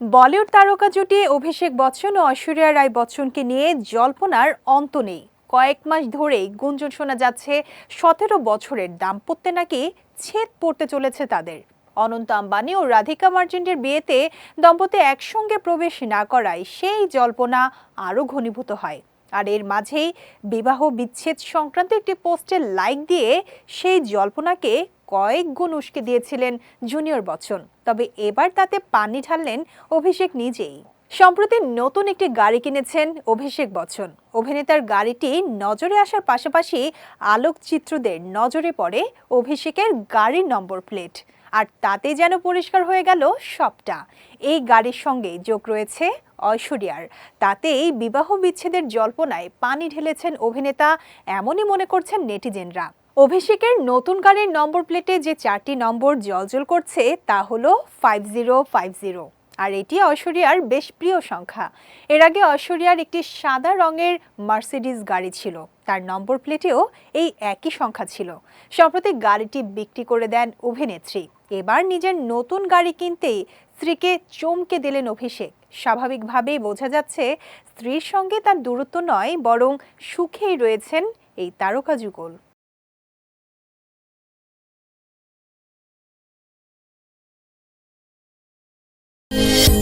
বলিউড তারকা জুটি অভিষেক বচ্চন ও ঐশ্বরিয়া রায় বচ্চনকে নিয়ে জল্পনার অন্ত নেই। কয়েক মাস ধরেই গুঞ্জন শোনা যাচ্ছে, সতেরো বছরের দাম্পত্যে নাকি ছেদ পড়তে চলেছে তাদের। অনন্ত আম্বানি ও রাধিকা মার্চেন্টের বিয়েতে দম্পতি একসঙ্গে প্রবেশ না করায় সেই জল্পনা আরও ঘনীভূত হয়। আর এর মাঝেই বিবাহ বিচ্ছেদ সংক্রান্ত একটি পোস্টে লাইক দিয়ে সেই জল্পনাকে কয়েক গুণ উস্কে দিয়েছিলেন জুনিয়র বচ্চন, তবে এবার তাতে পানি ঢাললেন অভিষেক নিজেই। সম্প্রতি নতুন একটি গাড়ি কিনেছেন অভিষেক বচ্চন। অভিনেতার গাড়িটি নজরে আসার পাশাপাশি আলোকচিত্রদের নজরে পড়ে অভিষেকের গাড়ির নম্বর প্লেট। আর তাতে যেন পরিষ্কার হয়ে গেল সবটা। এই গাড়ির সঙ্গে যোগ রয়েছে ঐশ্বরিয়ার। তাতেই বিবাহ বিচ্ছেদের জল্পনায় পানি ঢেলেছেন অভিনেতা, এমনই মনে করছেন নেটিজেনরা। অভিষেকের নতুন গাড়ির নম্বর প্লেটে যে চারটি নম্বর জলজল করছে, তা হলো ফাইভ জিরো ফাইভ জিরো আর এটি ঐশ্বরিয়ার বেশ প্রিয় সংখ্যা। এর আগে ঐশ্বরিয়ার একটি সাদা রঙের মার্সিডিজ গাড়ি ছিল। তার নম্বর প্লেটেও এই একই সংখ্যা ছিল। সম্প্রতি গাড়িটি বিক্রি করে দেন অভিনেত্রী। এবার নিজের নতুন গাড়ি কিনতেই স্ত্রীকে চমকে দিলেন অভিষেক। স্বাভাবিকভাবেই বোঝা যাচ্ছে, স্ত্রীর সঙ্গে তার দূরত্ব নয়, বরং সুখেই রয়েছেন এই তারকা যুগল। Thank you.